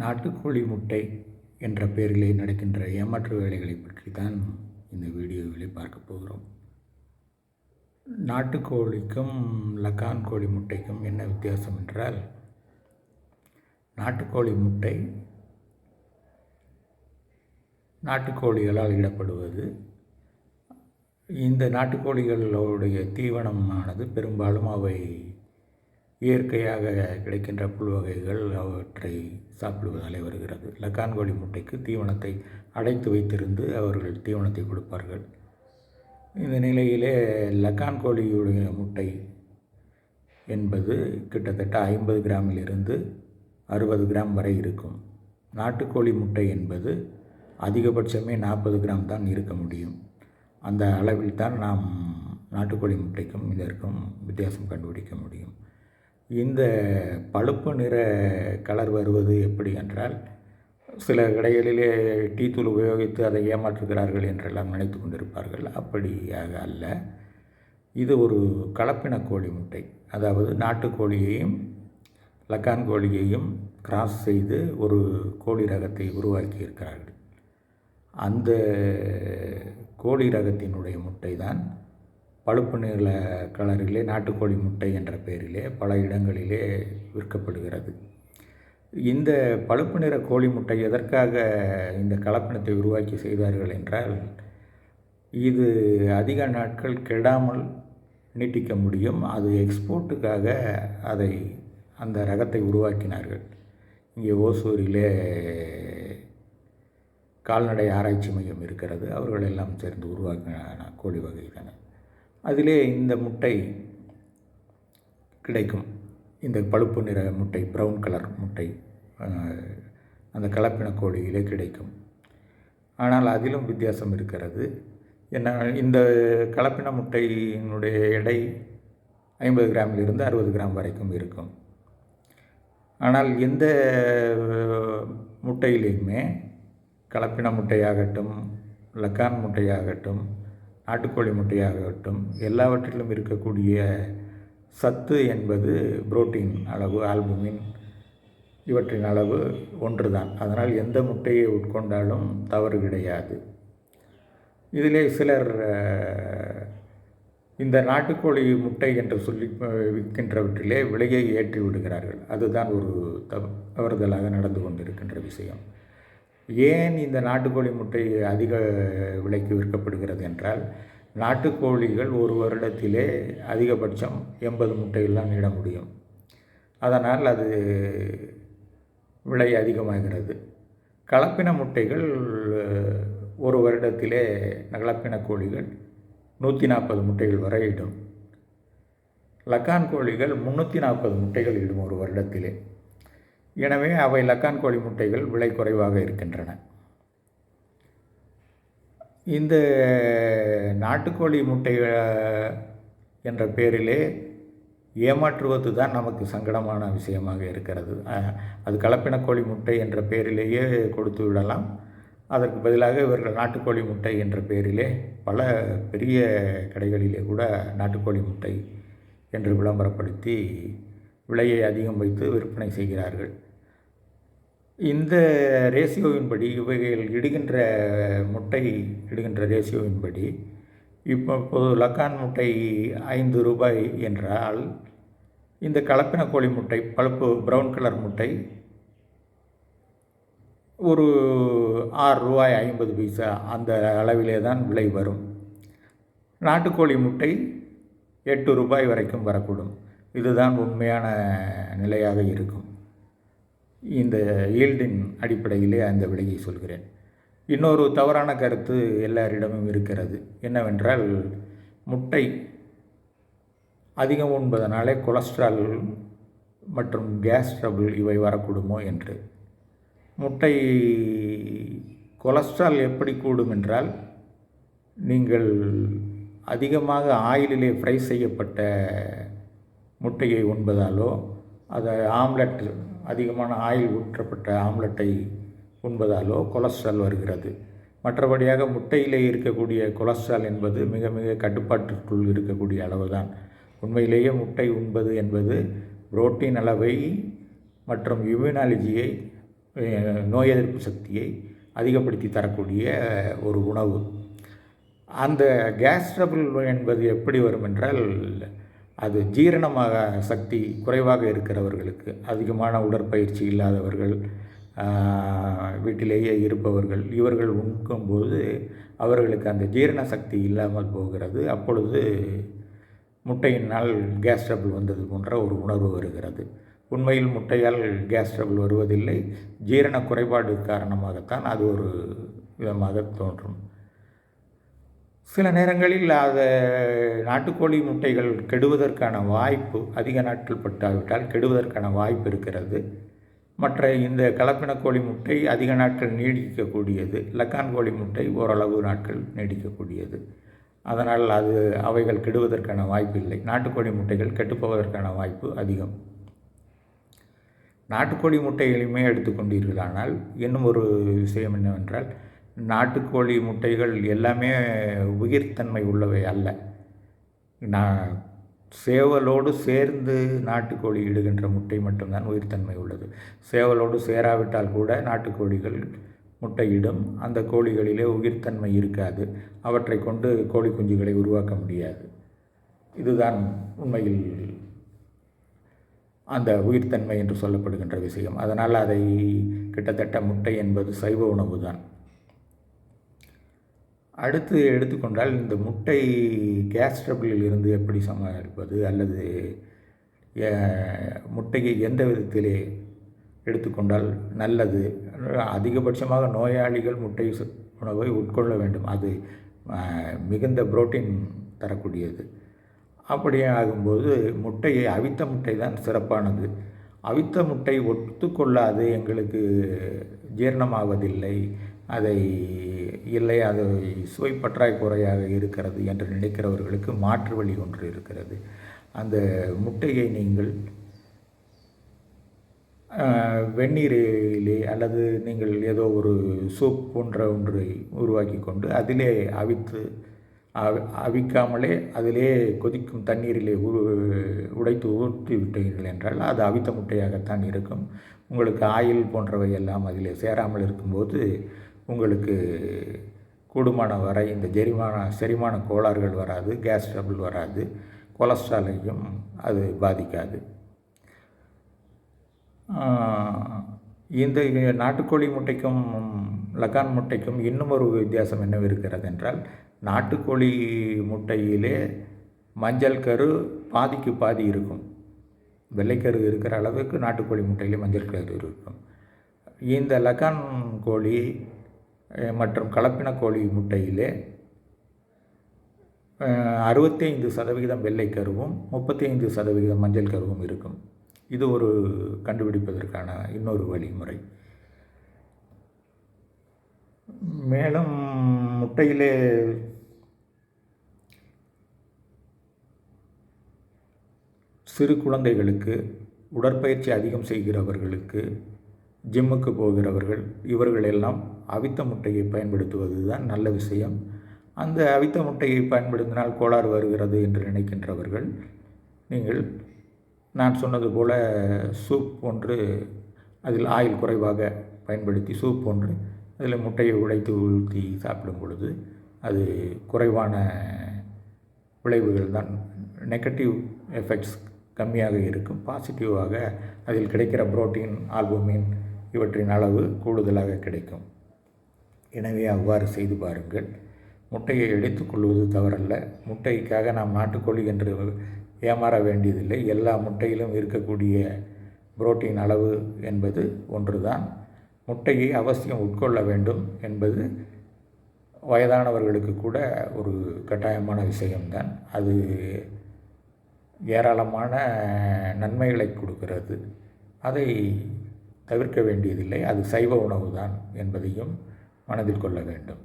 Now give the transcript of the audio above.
நாட்டுக்கோழி முட்டை என்ற பெயரிலே நடக்கின்ற ஏமாற்று வேலைகளை பற்றி தான் இந்த வீடியோவிலே பார்க்க போகிறோம். நாட்டுக்கோழிக்கும் லக்கான் கோழி முட்டைக்கும் என்ன வித்தியாசம் என்றால் நாட்டுக்கோழி முட்டை நாட்டுக்கோழிகளால் இடப்படுவது. இந்த நாட்டுக்கோழிகளுடைய தீவனமானது பெரும்பாலும் அவை இயற்கையாக கிடைக்கின்ற புல் வகைகள் அவற்றை சாப்பிடுவதாலே வருகிறது. லக்கான் கோழி முட்டைக்கு தீவனத்தை அடைத்து வைத்திருந்து அவர்கள் தீவனத்தை கொடுப்பார்கள். இந்த நிலையிலே லக்கான் கோழியுடைய முட்டை என்பது கிட்டத்தட்ட ஐம்பது கிராமிலிருந்து அறுபது கிராம் வரை இருக்கும். நாட்டுக்கோழி முட்டை என்பது அதிகபட்சமே நாற்பது கிராம் தான் இருக்க முடியும். அந்த அளவில் தான் நாம் நாட்டுக்கோழி முட்டைக்கும் இதற்கும் வித்தியாசம் கண்டுபிடிக்க முடியும். இந்த பழுப்பு நிற கலர் வருவது எப்படி என்றால் சில கடைகளிலே டீ தூள் உபயோகித்து அதை ஏமாற்றுகிறார்கள் என்றெல்லாம் நினைத்து கொண்டிருப்பார்கள். அப்படியாக அல்ல. இது ஒரு கலப்பின கோழி முட்டை. அதாவது நாட்டுக்கோழியையும் லக்கான் கோழியையும் கிராஸ் செய்து ஒரு கோழி ரகத்தை உருவாக்கி இருக்கிறார்கள். அந்த கோழி ரகத்தினுடைய முட்டை தான் பழுப்பு நிற கலரிலே நாட்டுக்கோழி முட்டை என்ற பெயரிலே பல இடங்களிலே விற்கப்படுகிறது. இந்த பழுப்பு நிற கோழி முட்டை எதற்காக இந்த கலப்பினத்தை உருவாக்கி செய்தார்கள் என்றால் இது அதிக நாட்கள் கெடாமல் நீட்டிக்க முடியும். அது எக்ஸ்போர்ட்டுக்காக அதை அந்த ரகத்தை உருவாக்கினார்கள். இங்கே ஓசூரிலே கால்நடை ஆராய்ச்சி மையம் இருக்கிறது. அவர்கள் எல்லாம் சேர்ந்து உருவாக்கின கோழி வகை தானே அதிலே இந்த முட்டை கிடைக்கும். இந்த பழுப்பு நிற முட்டை ப்ரௌன் கலர் முட்டை அந்த கலப்பின கோழியிலே கிடைக்கும். ஆனால் அதிலும் வித்தியாசம் இருக்கிறது. என்ன இந்த கலப்பின முட்டையினுடைய எடை ஐம்பது கிராமிலிருந்து அறுபது கிராம் வரைக்கும் இருக்கும். ஆனால் எந்த முட்டையிலையுமே கலப்பின முட்டையாகட்டும் லக்கான் முட்டையாகட்டும் நாட்டுக்கோழி முட்டையாகட்டும் எல்லாவற்றிலும் இருக்கக்கூடிய சத்து என்பது புரோட்டீன் அளவு ஆல்புமின் இவற்றின் அளவு ஒன்று தான் அதனால் எந்த முட்டையை உட்கொண்டாலும் தவறு கிடையாது. இதிலே சிலர் இந்த நாட்டுக்கோழி முட்டை என்று சொல்லி விற்கின்றவற்றிலே விலையை ஏற்றி விடுகிறார்கள். அதுதான் ஒரு தவறுதலாக நடந்து கொண்டிருக்கின்ற விஷயம். ஏன் இந்த நாட்டுக்கோழி முட்டை அதிக விலைக்கு விற்கப்படுகிறது என்றால் நாட்டுக்கோழிகள் ஒரு வருடத்திலே அதிகபட்சம் எண்பது முட்டைகள்லாம் இட முடியும். அதனால் அது விலை அதிகமாகிறது. கலப்பின முட்டைகள் ஒரு வருடத்திலே கலப்பின கோழிகள் நூற்றி நாற்பது முட்டைகள் வரை இடும். லக்கான் கோழிகள் முந்நூற்றி நாற்பது முட்டைகள் இடும் ஒரு வருடத்திலே. எனவே அவை லக்கான் கோழி முட்டைகள் விலை குறைவாக இருக்கின்றன. இந்த நாட்டுக்கோழி முட்டை என்ற பேரிலே ஏமாற்றுவது தான் நமக்கு சங்கடமான விஷயமாக இருக்கிறது. அது கலப்பின கோழி முட்டை என்ற பெயரிலேயே கொடுத்து விடலாம். அதற்கு பதிலாக இவர்கள் நாட்டுக்கோழி முட்டை என்ற பெயரிலே பல பெரிய கடைகளிலே கூட நாட்டுக்கோழி முட்டை என்று விளம்பரப்படுத்தி விலையை அதிகம் வைத்து விற்பனை செய்கிறார்கள். இந்த ரேசியோவின்படி இவைகள் இடுகின்ற முட்டை இடுகின்ற ரேசியோவின்படி இப்போ இப்போது லக்கான் முட்டை ஐந்து ரூபாய் என்றால் இந்த கலப்பின கோழி முட்டை பழுப்பு ப்ரௌன் கலர் முட்டை ஒரு ஆறு ரூபாய் ஐம்பது பைசா அந்த அளவிலே தான் விலை வரும். நாட்டுக்கோழி முட்டை எட்டு ரூபாய் வரைக்கும் வரக்கூடும். இதுதான் உண்மையான நிலையாக இருக்கும். இந்த ஈல்டின் அடிப்படையிலே அந்த விலையை சொல்கிறேன். இன்னொரு தவறான கருத்து எல்லாரிடமும் இருக்கிறது. என்னவென்றால் முட்டை அதிகம் உண்பதனாலே கொலஸ்ட்ரால் மற்றும் கேஸ் ட்ரபிள் இவை வரக்கூடுமோ என்று. முட்டை கொலஸ்ட்ரால் எப்படி கூடும் என்றால் நீங்கள் அதிகமாக ஆயிலிலே ஃப்ரை செய்யப்பட்ட முட்டையை உண்பதாலோ அதை ஆம்லெட் அதிகமான ஆயில் ஊற்றப்பட்ட ஆம்லெட்டை உண்பதாலோ கொலஸ்ட்ரால் வருகிறது. மற்றபடியாக முட்டையிலே இருக்கக்கூடிய கொலஸ்ட்ரால் என்பது மிக மிக கட்டுப்பாட்டிற்குள் இருக்கக்கூடிய அளவு தான் உண்மையிலேயே முட்டை உண்பது என்பது புரோட்டீன் அளவை மற்றும் இம்யூனாலஜியை நோய் எதிர்ப்பு சக்தியை அதிகப்படுத்தி தரக்கூடிய ஒரு உணவு. அந்த கேஸ் ட்ரபிள் என்பது எப்படி வரும் என்றால் அது ஜீரணமாக சக்தி குறைவாக இருக்கிறவர்களுக்கு அதிகமான உடற்பயிற்சி இல்லாதவர்கள் வீட்டிலேயே இருப்பவர்கள் இவர்கள் உண்கும்போது அவர்களுக்கு அந்த ஜீரண சக்தி இல்லாமல் போகிறது. அப்பொழுது முட்டையினால் கேஸ் ட்ரபிள் வந்தது போன்ற ஒரு உணர்வு வருகிறது. உண்மையில் முட்டையால் கேஸ் ட்ரபிள் வருவதில்லை. ஜீரண குறைபாடு காரணமாகத்தான் அது ஒரு விதமாக தோன்றும். சில நேரங்களில் அது நாட்டுக்கோழி முட்டைகள் கெடுவதற்கான வாய்ப்பு அதிக நாட்கள் பட்டாவிட்டால் கெடுவதற்கான வாய்ப்பு இருக்கிறது. மற்ற இந்த கலப்பின கோழி முட்டை அதிக நாட்கள் நீடிக்கக்கூடியது. லக்கான் கோழி முட்டை ஓரளவு நாட்கள் நீடிக்கக்கூடியது. அதனால் அது அவைகள் கெடுவதற்கான வாய்ப்பு இல்லை. நாட்டுக்கோழி முட்டைகள் கெட்டுப்போவதற்கான வாய்ப்பு அதிகம். நாட்டுக்கோழி முட்டைகளையுமே எடுத்துக்கொண்டீர்களானால் இன்னும் ஒரு விஷயம் என்னவென்றால் நாட்டுக்கோழி முட்டைகள் எல்லாமே உயிர்த்தன்மை உள்ளவை அல்ல. நான் சேவலோடு சேர்ந்து நாட்டுக்கோழி இடுகின்ற முட்டை மட்டும்தான் உயிர்த்தன்மை உள்ளது. சேவலோடு சேராவிட்டால் கூட நாட்டுக்கோழிகள் முட்டையிடும். அந்த கோழிகளிலே உயிர்த்தன்மை இருக்காது. அவற்றை கொண்டு கோழி குஞ்சுகளை உருவாக்க முடியாது. இதுதான் உண்மையில் அந்த உயிர்த்தன்மை என்று சொல்லப்படுகின்ற விஷயம். அதனால் அதை கிட்டத்தட்ட முட்டை என்பது சைவ உணவு தான் அடுத்து எடுத்துக்கொண்டால் இந்த முட்டை கேஸ் ட்ரபிளில் இருந்து எப்படி சமாளிப்பது அல்லது முட்டையை எந்த விதத்திலே எடுத்துக்கொண்டால் நல்லது? அதிகபட்சமாக நோயாளிகள் முட்டை உணவை உட்கொள்ள வேண்டும். அது மிகுந்த புரோட்டீன் தரக்கூடியது. அப்படியே ஆகும்போது முட்டையை அவித்த முட்டை தான் சிறப்பானது. அவித்த முட்டை ஒத்துக்கொள்ளாது எங்களுக்கு ஜீரணமாவதில்லை. அதை இல்லை அது சுவை பற்றாக்குறையாக இருக்கிறது என்று நினைக்கிறவர்களுக்கு மாற்று வழி ஒன்று இருக்கிறது. அந்த முட்டையை நீங்கள் வெந்நீரிலே அல்லது நீங்கள் ஏதோ ஒரு சூப் போன்ற ஒன்றை உருவாக்கி கொண்டு அதிலே அவித்து அவி- அவிக்காமலே அதிலே கொதிக்கும் தண்ணீரிலே உரு உடைத்து ஊற்றி விட்டீர்கள் என்றால் அது அவித்த முட்டையாகத்தான் இருக்கும். உங்களுக்கு ஆயில் போன்றவை எல்லாம் அதிலே சேராமல் இருக்கும்போது உங்களுக்கு கூடுமான வரை இந்த ஜெரிமான செரிமான கோளாறுகள் வராது கேஸ் ட்ரபிள் வராது கொலஸ்ட்ராலையும் அது பாதிக்காது. இந்த நாட்டுக்கோழி முட்டைக்கும் லக்கான் முட்டைக்கும் இன்னும் ஒரு வித்தியாசம் என்ன இருக்கிறது என்றால் நாட்டுக்கோழி முட்டையிலே மஞ்சள் கரு பாதிக்கு பாதி இருக்கும். வெள்ளைக்கரு இருக்கிற அளவுக்கு நாட்டுக்கோழி முட்டையிலே மஞ்சள் கரு இருக்கும். இந்த லக்கான் கோழி மற்றும் கலப்பின கோழி முட்டையிலே அறுபத்தைந்து சதவிகிதம் வெள்ளை கருவும் முப்பத்தைந்து சதவிகிதம் மஞ்சள் கருவும் இருக்கும். இது ஒரு கண்டுபிடிப்பதற்கான இன்னொரு வழிமுறை. மேலும் முட்டையிலே சிறு குழந்தைகளுக்கு உடற்பயிற்சி அதிகம் செய்கிறவர்களுக்கு ஜிம்முக்கு போகிறவர்கள் இவர்கள் எல்லாம் அவித்த முட்டையை பயன்படுத்துவது தான் நல்ல விஷயம். அந்த அவித்த முட்டையை பயன்படுத்தினால் கோளாறு வருகிறது என்று நினைக்கின்றவர்கள் நீங்கள் நான் சொன்னது போல் சூப் போன்று அதில் ஆயில் குறைவாக பயன்படுத்தி சூப் போன்று அதில் முட்டையை உடைத்து ஊழ்த்தி சாப்பிடும் பொழுது அது குறைவான விளைவுகள் தான். நெகட்டிவ் எஃபெக்ட்ஸ் கம்மியாக இருக்கும் பாசிட்டிவாக அதில் கிடைக்கிற புரோட்டீன் ஆல்புமின் இவற்றின் அளவு கூடுதலாக கிடைக்கும். எனவே அவ்வாறு செய்து பாருங்கள். முட்டையை எடுத்துக்கொள்வது தவறல்ல. முட்டைக்காக நாம் நாட்டுக்கோழி என்று ஏமாற வேண்டியதில்லை. எல்லா முட்டையிலும் இருக்கக்கூடிய புரோட்டீன் அளவு என்பது ஒன்றுதான். முட்டையை அவசியம் உட்கொள்ள வேண்டும் என்பது வயதானவர்களுக்கு கூட ஒரு கட்டாயமான விஷயம்தான். அது ஏராளமான நன்மைகளை கொடுக்கிறது. அதை தவிர்க்க வேண்டியதில்லை. அது சைவ உணவு தான் என்பதையும் மனதில் கொள்ள வேண்டும்.